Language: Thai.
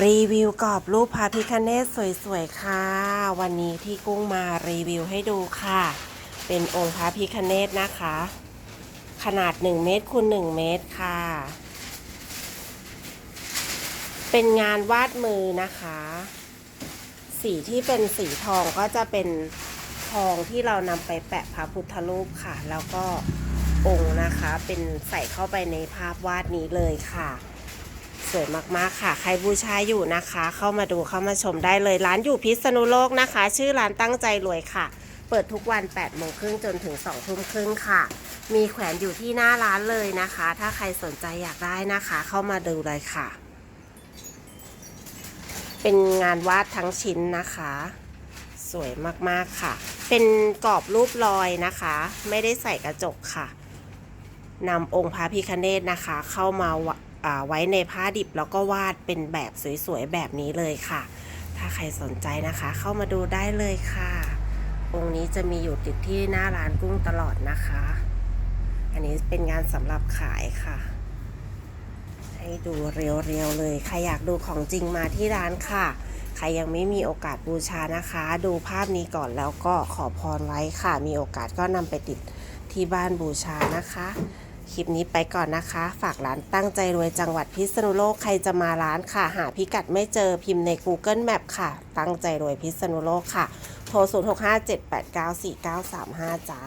รีวิวกรอบรูปพระพิคเนตสวยๆ ค่ะ วันนี้ที่กุ้งมารีวิวให้ดูค่ะ เป็นองค์พระพิคเนตนะคะ ขนาด 1 เมตรคูณ1เมตรค่ะ เป็นงานวาดมือนะคะ สีที่เป็นสีทองก็จะเป็นทองที่เรานำไปแปะพระพุทธรูปค่ะ แล้วก็องค์นะคะเป็นใส่เข้าไปในภาพวาดนี้เลยค่ะ สวยมากๆค่ะ ใครบูชาอยู่นะคะ เข้ามาดูเข้ามาชมได้เลยร้านอยู่พิษณุโลกนะคะ ชื่อร้านตั้งใจรวยค่ะ เปิดทุกวัน8โมงครึ่งจนถึง2ทุ่มครึ่งค่ะ มีแขวนอยู่ที่หน้าร้านเลยนะคะ ถ้าใครสนใจอยากได้นะคะ เข้ามาดูเลยค่ะ เป็นงานวาดทั้งชิ้นนะคะ สวยมากๆค่ะ เป็นกรอบรูปรอยนะคะ ไม่ได้ใส่กระจกค่ะนำองค์พระพิคเนตนะคะ เข้ามา ไว้ในผ้าดิบแล้วก็วาดเป็นแบบสวยๆแบบนี้เลยค่ะ ถ้าใครสนใจนะคะ เข้ามาดูได้เลยค่ะ องค์นี้จะมีอยู่ติดที่หน้าร้านกุ้งตลอดนะคะ อันนี้เป็นงานสำหรับขายค่ะ ให้ดูเรียวๆเลย ใครอยากดูของจริงมาที่ร้านค่ะ ใครยังไม่มีโอกาสบูชานะคะ ดูภาพนี้ก่อนแล้วก็ขอพรไว้ค่ะ มีโอกาสก็นำไปติดที่บ้านบูชานะคะ คลิปนี้ไปก่อนนะคะ ฝากร้านตั้งใจรวยจังหวัดพิษณุโลกใครจะมาร้านค่ะ หาพิกัดไม่เจอพิมพ์ใน Google Map ค่ะ ตั้งใจรวยพิษณุโลกค่ะ โทร 0657894935 จ้า